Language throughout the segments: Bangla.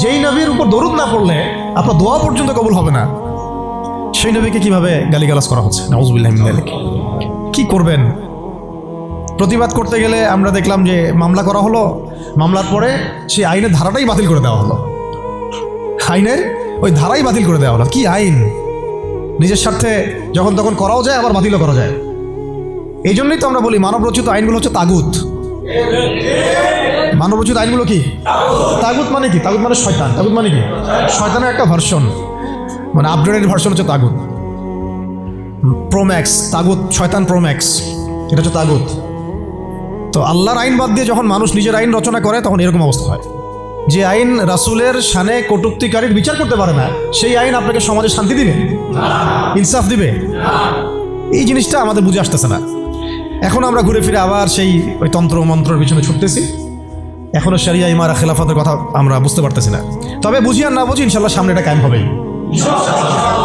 যেই নবীর উপর দরুদ না পড়লে আপনার দোয়া পর্যন্ত কবুল হবে না। সেই নবীকে কীভাবে গালিগালাজ করা হচ্ছে? কি করবেন? প্রতিবাদ করতে গেলে আমরা দেখলাম যে মামলা করা হলো। মামলার পরে সেই আইনের ধারাটাই বাতিল করে দেওয়া হলো। আইনের ওই ধারাই বাতিল করে দেওয়া হলো। কি আইন? নিজের স্বার্থে যখন তখন করাও যায়, আবার বাতিলও করা যায়। এই জন্যই তো আমরা বলি মানব রচিত আইনগুলো হচ্ছে তাগুত। মানব রচিত আইনগুলো কি? তাগুত মানে কি? তাগুত মানে শয়তান। তাগুত মানে কি? শয়তানের একটা ভার্সন মানে আপগ্রেডেড ভার্সন হচ্ছে তাগুত। প্রোম্যাক্স তাগুত, শয়তান প্রোম্যাক্স এটা হচ্ছে তাগুত। তো আল্লাহর আইন বাদ দিয়ে যখন মানুষ নিজের আইন রচনা করে, তখন এরকম অবস্থা হয়। যে আইন রাসূলের শানে কটুক্তিকারীর বিচার করতে পারে না, সেই আইন আপনাকে সমাজে শান্তি দিবে, ইনসাফ দিবে। এই জিনিসটা আমাদের বুঝে আসতেছে না। এখন আমরা ঘুরে ফিরে আবার সেই ওই তন্ত্র মন্ত্রের পিছনে ছুটতেছি। এখনও সারিয়া ইমারা খেলাফতের কথা আমরা বুঝতে পারতেছি না। তবে বুঝি আর না বুঝি ইনশাল্লাহ সামনে এটা কায়েম হবেই।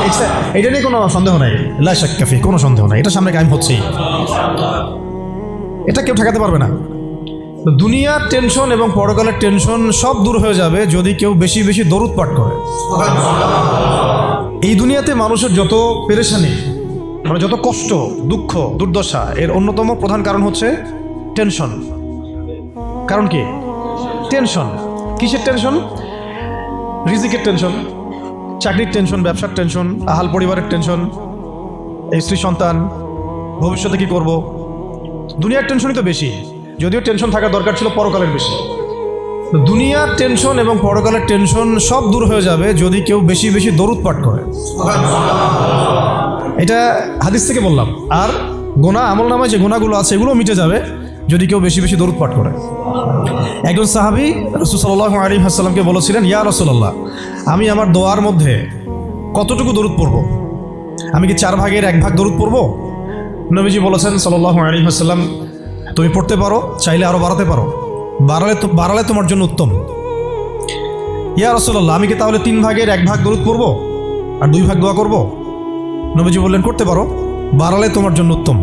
এটা- নিয়ে কোনো সন্দেহ নাই। লাশাক্কাফি কোনো সন্দেহ নাই। এটা সামনে কায়েম হচ্ছেই। এটা কেউ ঠেকাতে পারবে না। দুনিয়ার টেনশন এবং পরকালের টেনশন সব দূর হয়ে যাবে যদি কেউ বেশি বেশি দরুদ পাঠ করে। এই দুনিয়াতে মানুষের যত পেরেশানি মানে যত কষ্ট, দুঃখ, দুর্দশা এর অন্যতম প্রধান কারণ হচ্ছে টেনশন কারণ কি? টেনশন কিসের টেনশন রিজিকের টেনশন চাকরির টেনশন ব্যবসার টেনশন আহাল পরিবারের টেনশন এই স্ত্রী সন্তান, ভবিষ্যতে কি করব? দুনিয়ার টেনশনই তো বেশি, যদিও টেনশন থাকার দরকার ছিল পরকালের বেশি। দুনিয়ার টেনশন এবং পরকালের টেনশন সব দূর হয়ে যাবে যদি কেউ বেশি বেশি দরুদ পাঠ করে। এটা হাদিস থেকে বললাম। আর গোনা, আমল নামায় যে গোনাগুলো আছে এগুলো মিটে যাবে যদি কেউ বেশি বেশি দরুদ পাঠ করে। একজন সাহাবি রসুল সাল্লাহ আলী হাসাল্লামকে বলেছিলেন, ইয়া রসুল্লাহ আমি আমার দোয়ার মধ্যে কতটুকু দরুদ পড়ব? আমি কি চার ভাগের এক ভাগ দরুদ পড়ব? নবীজি বলেছেন সাল্লাহ আলী হাসাল্লাম তুমি পড়তে পারো, চাইলে আরও বাড়াতে পারো। বাড়ালে তো বাড়ালে তোমার জন্য উত্তম। ইয়া রসুল্লাহ আমি কি তাহলে তিন ভাগের এক ভাগ দরুদ পড়ব? আর দুই ভাগ দোয়া করব? নবীজি বললেন, করতে পারো, বাড়ালে তোমার জন্য উত্তম।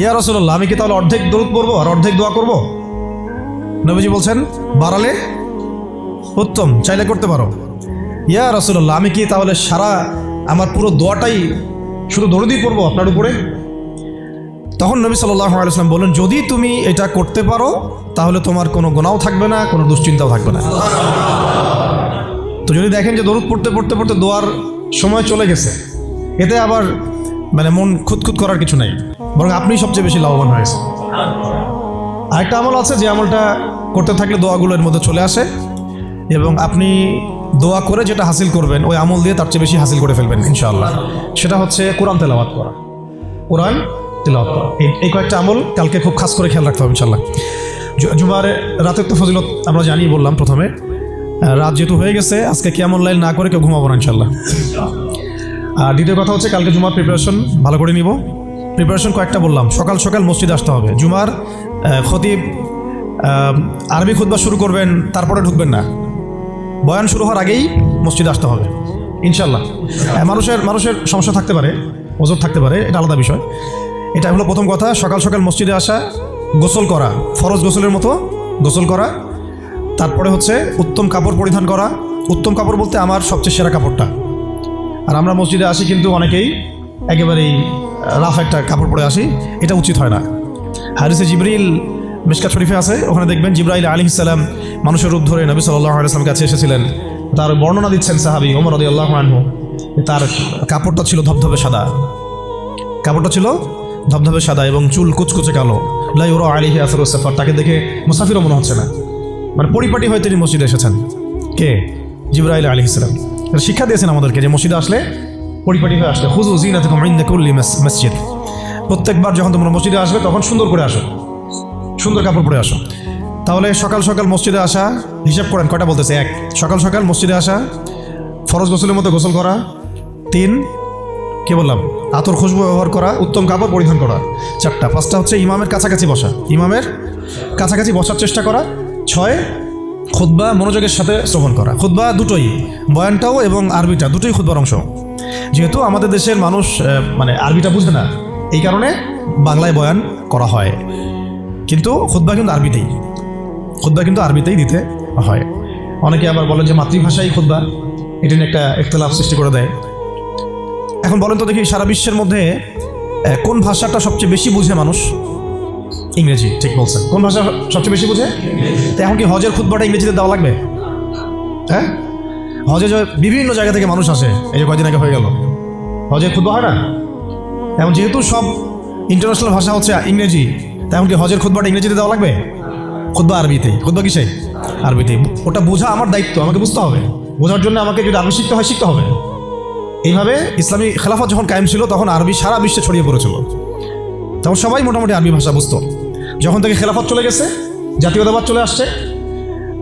ইয়া রসুল্লাহ আমি কি তাহলে অর্ধেক দরুদ পড়ব আর অর্ধেক দোয়া করব? নবীজি বলছেন, বাড়ালে উত্তম, চাইলে করতে পারো। ইয়া রসুল্লাহ আমি কি তাহলে সারা আমার পুরো দোয়াটাই শুধু দরুদই পড়ব আপনার উপরে? তখন নবী সাল্লাহ আলাইসলাম বললেন, যদি তুমি এটা করতে পারো, তাহলে তোমার কোনো গোনাও থাকবে না, কোনো দুশ্চিন্তাও থাকবে না। তো যদি দেখেন যে দরুদ পড়তে পড়তে পড়তে দোয়ার সময় চলে গেছে এতে আবার মানে মন খুঁতখুত করার কিছু নাই। বরং আপনি সবচেয়ে বেশি লাভবান হয়েছে আরেকটা আমল আছে যে আমলটা করতে থাকলে দোয়াগুলো এর মধ্যে চলে আসে এবং আপনি দোয়া করে যেটা হাসিল করবেন, ওই আমল দিয়ে তার চেয়ে বেশি হাসিল করে ফেলবেন, ইনশাআল্লাহ। সেটা হচ্ছে কোরআন তেলাওয়াত করা। কোরআন তেলাওয়াত করা। এই- কয়েকটা আমল কালকে খুব খাস করে খেয়াল রাখতে হবে ইনশাল্লাহ জুমার রাতের তো ফজিলত আমরা জানিয়ে বললাম প্রথমে। রাত যেহেতু হয়ে গেছে, আজকে কেমন লাইল না করে কেউ ঘুমাবো না ইনশাল্লাহ আর দ্বিতীয় কথা হচ্ছে কালকে জুমার প্রিপারেশন ভালো করে নিব। প্রিপারেশন কয়েকটা বললাম। সকাল সকাল মসজিদে আসতে হবে। জুমার খতিব আরবি খুতবা শুরু করবেন তারপরে ঢুকবেন না। বয়ান শুরু হওয়ার আগেই মসজিদে আসতে হবে। ইনশাল্লাহ হ্যাঁ, মানুষের মানুষের সমস্যা থাকতে পারে ওজোর থাকতে পারে এটা আলাদা বিষয়। এটা হলো প্রথম কথা সকাল সকাল মসজিদে আসা গোসল করা ফরজ গোসলের মতো গোসল করা। তারপরে হচ্ছে উত্তম কাপড় পরিধান করা। উত্তম কাপড় বলতে আমার সবচেয়ে সেরা কাপড়টা। আর আমরা মসজিদে আসি কিন্তু অনেকেই একেবারেই রাফ একটা কাপড় পরে আসি, এটা উচিত হয় না। হারিসে জিবরিল মিসকাত শরীফে আছে, ওখানে দেখবেন জিব্রাইল আলী ইসলাম মানুষের রূপ ধরে নবী সাল্লাহ কাছে এসেছিলেন। তার বর্ণনা দিচ্ছেন সাহাবি ওমর আদি আল্লাহ আনহু তার কাপড়টা ছিল ধবধবে সাদা। কাপড়টা ছিল ধবধবে সাদা এবং চুল কুচকুচে কালো। লাই ওরা আলিহি আসর সাফার তাকে দেখে মুসাফিরও মনে হচ্ছে না। মানে পরিপাটি হয়ে তিনি মসজিদে এসেছেন। কে? জিব্রাইল আলী ইসলাম শিক্ষা দিয়েছেন আমাদেরকে যে মসজিদে আসলে পরিপাটি হয়ে আসলে হুজু জিনা থেকে মাইন্দা কুল্লি মসজিদ। প্রত্যেকবার যখন তোমরা মসজিদে আসবে, তখন সুন্দর করে আসো। সুন্দর কাপড় পরে আসো। তাহলে সকাল সকাল মসজিদে আসা, হিসাব করেন, কয়টা বলতেছে? এক, সকাল সকাল মসজিদে আসা, ফরজ গোসলের মতো গোসল করা। তিন, কে বললাম? আতর খুশবু ব্যবহার করা, উত্তম কাপড় পরিধান করা। চারটা, পাঁচটা হচ্ছে ইমামের কাছাকাছি বসা। ইমামের কাছাকাছি বসার চেষ্টা করা। ছয় খুদ্া মনোযোগের সাথে শ্রবণ করা। খুদ্া দুটোই, বয়ানটাও এবং আরবিটা, দুটোই খুদ্বার অংশ। যেহেতু আমাদের দেশের মানুষ মানে আরবিটা বুঝে না, এই কারণে বাংলায় বয়ান করা হয়। কিন্তু খুদ্া কিন্তু আরবিতেই খুদ্া কিন্তু আরবিতেই দিতে হয়। অনেকে আবার বলেন যে মাতৃভাষাই খুদ্া এটা নিয়ে একটা একতলাফ সৃষ্টি করে দেয়। এখন বলেন তো দেখি সারা বিশ্বের মধ্যে কোন ভাষাটা সবচেয়ে বেশি বুঝে মানুষ? ইংরেজি ঠিক বলছেন। কোন ভাষা সবচেয়ে বেশি বুঝে? তো এখন কি হজের খুদ্বাটা ইংরেজিতে দেওয়া লাগবে? হ্যাঁ? হজে যে বিভিন্ন জায়গা থেকে মানুষ আসে এই যে কয়দিন আগে হয়ে গেল। হজের খুদ্া হয় না? এখন যেহেতু সব ইন্টারন্যাশনাল ভাষা হচ্ছে ইংরেজি তা এখন কি হজের খুদ্বাটা ইংরেজিতে দেওয়া লাগবে? খুদ্া আরবিতে খুদ্া কিসে আরবিতে ওটা বোঝা আমার দায়িত্ব আমাকে বুঝতে হবে। বোঝার জন্য আমাকে যদি আরবি শিখতে হয় শিখতে হবে। এইভাবে ইসলামী খেলাফত যখন কায়েম ছিল তখন আরবি সারা বিশ্বে ছড়িয়ে পড়েছিল। তখন সবাই মোটামুটি আরবি ভাষা বুঝতো। যখন থেকে খেলাফত চলে গেছে, জাতীয়তাবাদ চলে আসছে,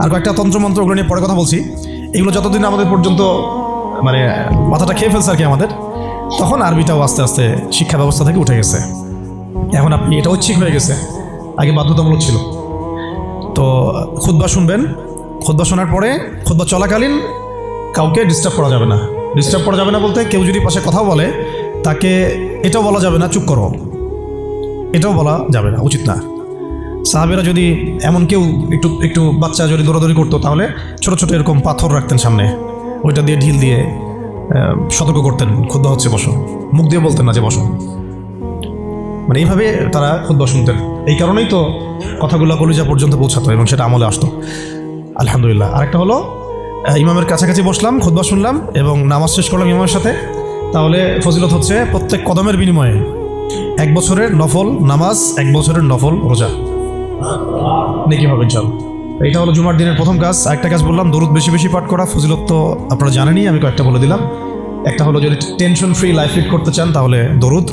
আর কয়েকটা তন্ত্রমন্ত্র ওগুলো নিয়ে পরে কথা বলছি, এগুলো যতদিন আমাদের পর্যন্ত মানে মাথাটা খেয়ে ফেলছে আর কি আমাদের, তখন আরবিটাও আস্তে আস্তে শিক্ষা ব্যবস্থা থেকে উঠে গেছে। এখন আপনি এটা ঐচ্ছিক হয়ে গেছে, আগে বাধ্যতামূলক ছিল। তো খুদ্া শুনবেন খুদ্া শোনার পরে খুদ্া চলাকালীন কাউকে ডিস্টার্ব করা যাবে না। ডিস্টার্ব করা যাবে না বলতে কেউ যদি পাশে কথা বলে, তাকে এটাও বলা যাবে না, চুপ করো। এটাও বলা যাবে না, উচিত না। সাহাবেরা যদি এমন কেউ একটু একটু বাচ্চা যদি দৌড়াদৌড়ি করতো, তাহলে ছোট ছোট এরকম পাথর রাখতেন সামনে। ওইটা দিয়ে ঢিল দিয়ে সতর্ক করতেন। ক্ষুদ্র হচ্ছে, বসো। মুখ দিয়ে বলতেন না যে বসো। মানে এইভাবে তারা ক্ষুদ্র শুনতেন। এই কারণেই তো কথাগুলো কলিজা পর্যন্ত পৌঁছাতো এবং সেটা আমলে আসতো। আলহামদুলিল্লাহ। আরেকটা হলো ইমামের কাছাকাছি বসলাম, খুদ্া শুনলাম এবং নামাজ শেষ করলাম ইমামের সাথে। তাহলে ফজিলত হচ্ছে, প্রত্যেক কদমের বিনিময়ে এক বছরের নফল নামাজ, এক বছরের নফল রোজা। নেকি হবে চল। এটা হলো জুমার দিনের প্রথম কাজ। একটা কাজ বললাম, দরুদ বেশি বেশি পাঠ করা। ফজিলত তো আপনারা জানেনই, আমি কয়েকটা বলে দিলাম। একটা হলো যদি টেনশন ফ্রি লাইফ লিড করতে চান, তাহলে দরুদ।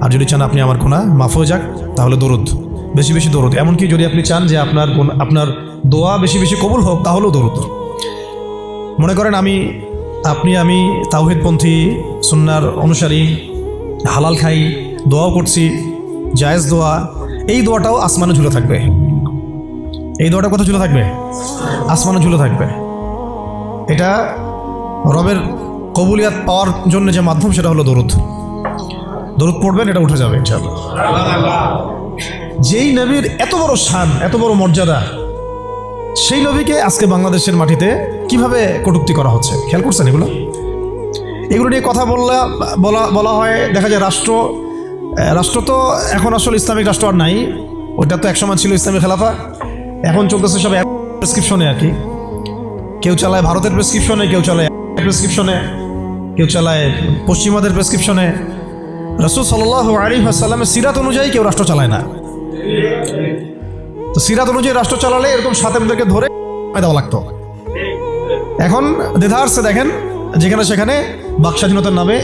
আর যদি চান আপনি আমার কোনা মাফ হয়ে যাক, তাহলে দরুদ। বেশি বেশি দরুদ। এমনকি যদি আপনি চান যে আপনার আপনার দোয়া বেশি বেশি কবুল হোক, তাহলেও দরুদ। মনে করেন আমি, আপনি, আমি তাওহিদপন্থী, সুন্নার অনুসারী, হালাল খাই, দোয়াও করছি, জায়েজ দোয়া এই দোয়াটাও আসমানে ঝুলে থাকবে। এই দোয়াটা কোথায় ঝুলে থাকবে? আসমানে ঝুলে থাকবে। এটা রবের কবুলিয়াত পাওয়ার জন্য যে মাধ্যম, সেটা হলো দরুদ। দরুদ পড়বেন, এটা উঠে যাবে যেই নবীর এত বড় শান, এত বড় মর্যাদা, সেই নবীকে আজকে বাংলাদেশের মাটিতে কীভাবে কটুক্তি করা হচ্ছে? খেয়াল করছেন এগুলো? এগুলো নিয়ে কথা বললা, বলা বলা হয়, দেখা যায় রাষ্ট্র রাষ্ট্র তো এখন আসলে ইসলামিক রাষ্ট্র আর নাই। ওটা তো একসময় ছিল ইসলামী খেলাফা। এখন চলতেছে সব প্রেসক্রিপশনে আর কি। কেউ চালায় ভারতের প্রেসক্রিপশনে কেউ চালায় প্রেসক্রিপশনে কেউ চালায় পশ্চিমাদের প্রেসক্রিপশনে রসুল সাল্লাহ আলী সাল্লামের সিরাত অনুযায়ী কেউ রাষ্ট্র চালায় না। তো সিরাত অনুযায়ী রাষ্ট্র চালালে এরকম সাতেমদেরকে ধরে দেওয়া লাগতো। এখন দেধারসে দেখেন, যেখানে সেখানে বাক স্বাধীনতার নামে